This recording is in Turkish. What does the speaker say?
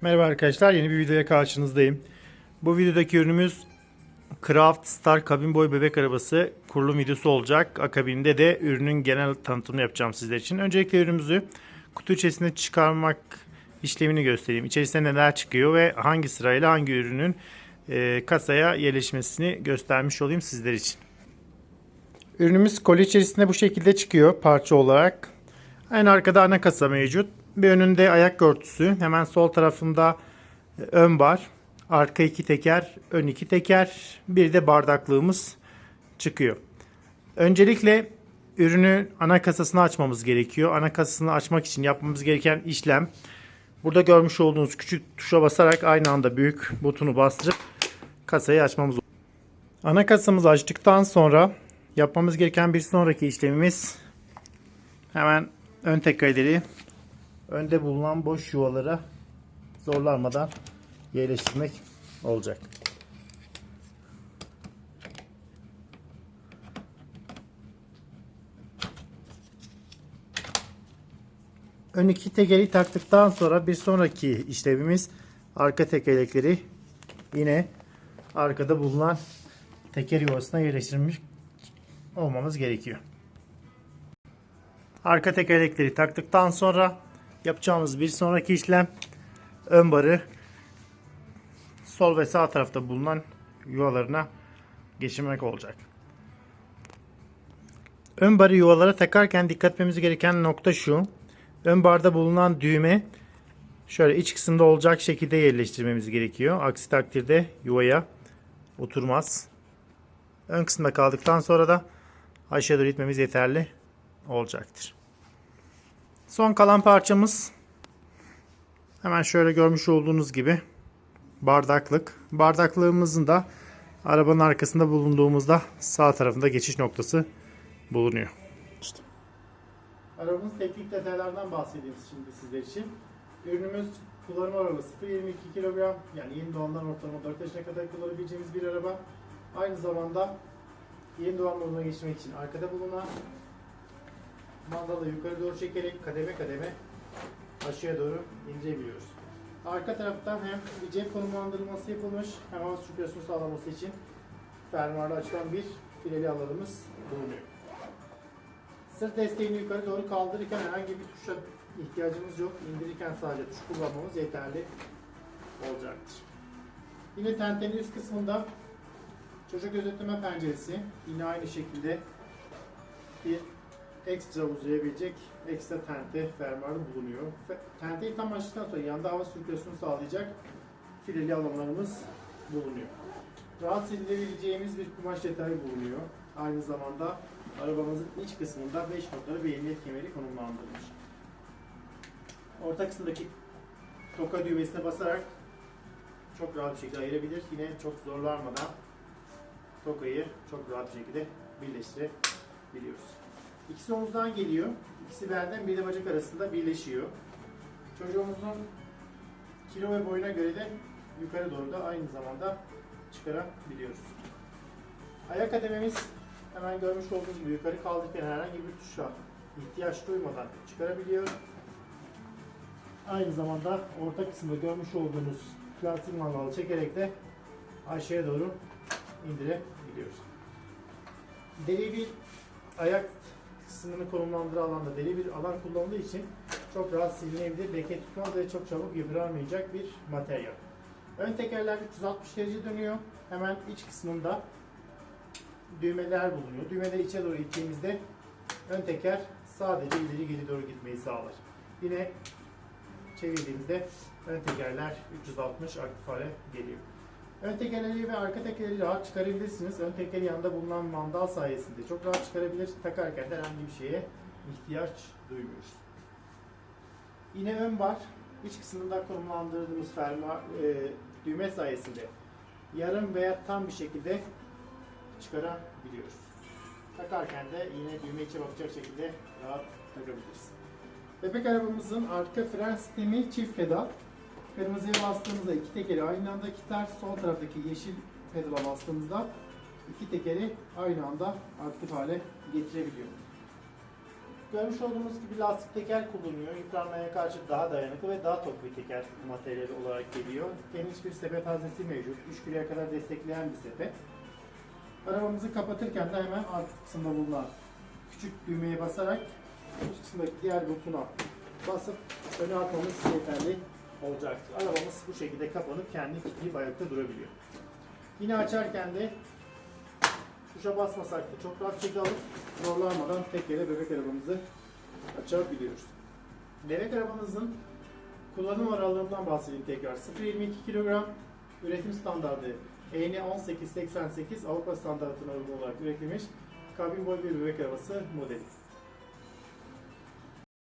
Merhaba arkadaşlar, yeni bir videoya karşınızdayım. Bu videodaki ürünümüz Craft Star kabin boy bebek arabası kurulum videosu olacak. Akabinde de ürünün genel tanıtımını yapacağım sizler için. Öncelikle ürünümüzü kutu içerisinde çıkarmak işlemini göstereyim. İçerisinde neler çıkıyor ve hangi sırayla hangi ürünün e, kasaya yerleşmesini göstermiş olayım sizler için. Ürünümüz koli içerisinde bu şekilde çıkıyor parça olarak. En arkada ana kasa mevcut. Bir önünde ayak örtüsü. Hemen sol tarafında e, ön bar. Arka iki teker, ön iki teker. Bir de bardaklığımız çıkıyor. Öncelikle ürünü ana kasasını açmamız gerekiyor. Ana kasasını açmak için yapmamız gereken işlem burada görmüş olduğunuz küçük tuşa basarak aynı anda büyük butonu bastırıp kasayı açmamız Ana kasamızı açtıktan sonra yapmamız gereken bir sonraki işlemimiz hemen ön tekerleri önde bulunan boş yuvalara zorlanmadan yerleştirmek olacak. Ön iki tekeri taktıktan sonra bir sonraki işlemimiz arka tekerlekleri yine arkada bulunan teker yuvasına yerleştirilmiş olmamız gerekiyor. Arka tekerlekleri taktıktan sonra yapacağımız bir sonraki işlem ön barı sol ve sağ tarafta bulunan yuvalarına geçirmek olacak. Ön barı yuvalara takarken dikkat etmemiz gereken nokta şu. Ön barda bulunan düğme şöyle iç kısımda olacak şekilde yerleştirmemiz gerekiyor. Aksi takdirde yuvaya oturmaz. Ön kısımda kaldıktan sonra da aşağı doğru itmemiz yeterli olacaktır. Son kalan parçamız hemen şöyle görmüş olduğunuz gibi bardaklık. Bardaklığımızın da arabanın arkasında bulunduğumuzda sağ tarafında geçiş noktası bulunuyor. İşte. Arabamız teknik detaylardan bahsedeyim şimdi sizler için. Ürünümüz kullanım arabası 0.22 kilogram yani yeni doğandan ortalama 4 yaşına kadar kullanabileceğimiz bir araba. Aynı zamanda yeni doğan moduna geçmek için arkada bulunan mandalı yukarı doğru çekerek kademe kademe aşağıya doğru indirebiliyoruz. Arka taraftan hem bir cep konumlandırılması yapılmış hem hava sirkülasyonu sağlaması için fermuarlı açılan bir fileli alanımız bulunuyor. Sırt desteğini yukarı doğru kaldırırken herhangi bir tuşa ihtiyacımız yok. İndirirken sadece tuş kullanmamız yeterli olacaktır. Yine tentenin üst kısmında çocuk gözetleme penceresi yine aynı şekilde bir ekstra uzayabilecek ekstra tente fermuarı bulunuyor. Tenteyi tam açtıktan sonra yanda hava sirkülasyonu sağlayacak fileli alanlarımız bulunuyor. Rahat edilebileceğimiz bir kumaş detayı bulunuyor. Aynı zamanda arabamızın iç kısmında 5 noktalı bir emniyet kemeri konumlandırılmış. Orta kısımdaki toka düğmesine basarak çok rahat bir şekilde ayırabilir. Yine çok zorlanmadan tokayı çok rahat bir şekilde birleştirebiliyoruz. İkisi omuzdan geliyor. İkisi belden bir de bacak arasında birleşiyor. Çocuğumuzun kilo ve boyuna göre de yukarı doğru da aynı zamanda çıkarabiliyoruz. Ayak kadememiz hemen görmüş olduğunuz gibi yukarı kaldırırken herhangi bir tuşa ihtiyaç duymadan çıkarabiliyor. Aynı zamanda orta kısımda görmüş olduğunuz plastik mandalı çekerek de aşağıya doğru indirebiliyoruz. Deri bir ayak kısmını konumlandıran alanda deli bir alan kullanıldığı için çok rahat silinebilir, leke tutmaz ve çok çabuk yıpranmayacak bir materyal. Ön tekerler 360 derece dönüyor. Hemen iç kısmında düğmeler bulunuyor. Düğmeleri içe doğru ittiğimizde ön teker sadece ileri geri doğru gitmeyi sağlar. Yine çevirdiğimizde ön tekerler 360 aktif hale geliyor. Ön tekerleri ve arka tekerleri rahat çıkarabilirsiniz. Ön tekeri yanında bulunan mandal sayesinde çok rahat çıkarabilir. Takarken de herhangi bir şeye ihtiyaç duymuyoruz. Yine ön bar iç kısmında konumlandırdığımız fermuar e, düğme sayesinde yarım veya tam bir şekilde çıkarabiliyoruz. Takarken de yine düğme içe bakacak şekilde rahat takabiliriz. Bebek arabamızın arka fren sistemi çift pedal. Kırmızıya bastığımızda iki tekeri aynı anda kilitler. Sol taraftaki yeşil pedala bastığımızda iki tekeri aynı anda aktif hale getirebiliyor. görmüş olduğunuz gibi lastik teker kullanıyor. Yıpranmaya karşı daha dayanıklı ve daha tok bir teker materyali olarak geliyor. Geniş bir sepet haznesi mevcut. 3 kiloya kadar destekleyen bir sepet. Arabamızı kapatırken de hemen alt kısımda bulunan küçük düğmeye basarak üst kısımdaki diğer butona basıp öne atmamız yeterli olacaktır. Arabamız bu şekilde kapanıp kendi kilitleyip ayakta durabiliyor. Yine açarken de tuşa basmasak da çok rahat şekilde alıp zorlanmadan tek yere bebek arabamızı açabiliyoruz. Bebek arabamızın kullanım aralığından bahsedeyim tekrar. 0.22 kilogram üretim standardı EN 1888 Avrupa standartına uygun olarak üretilmiş kabin boy bir bebek arabası modeli.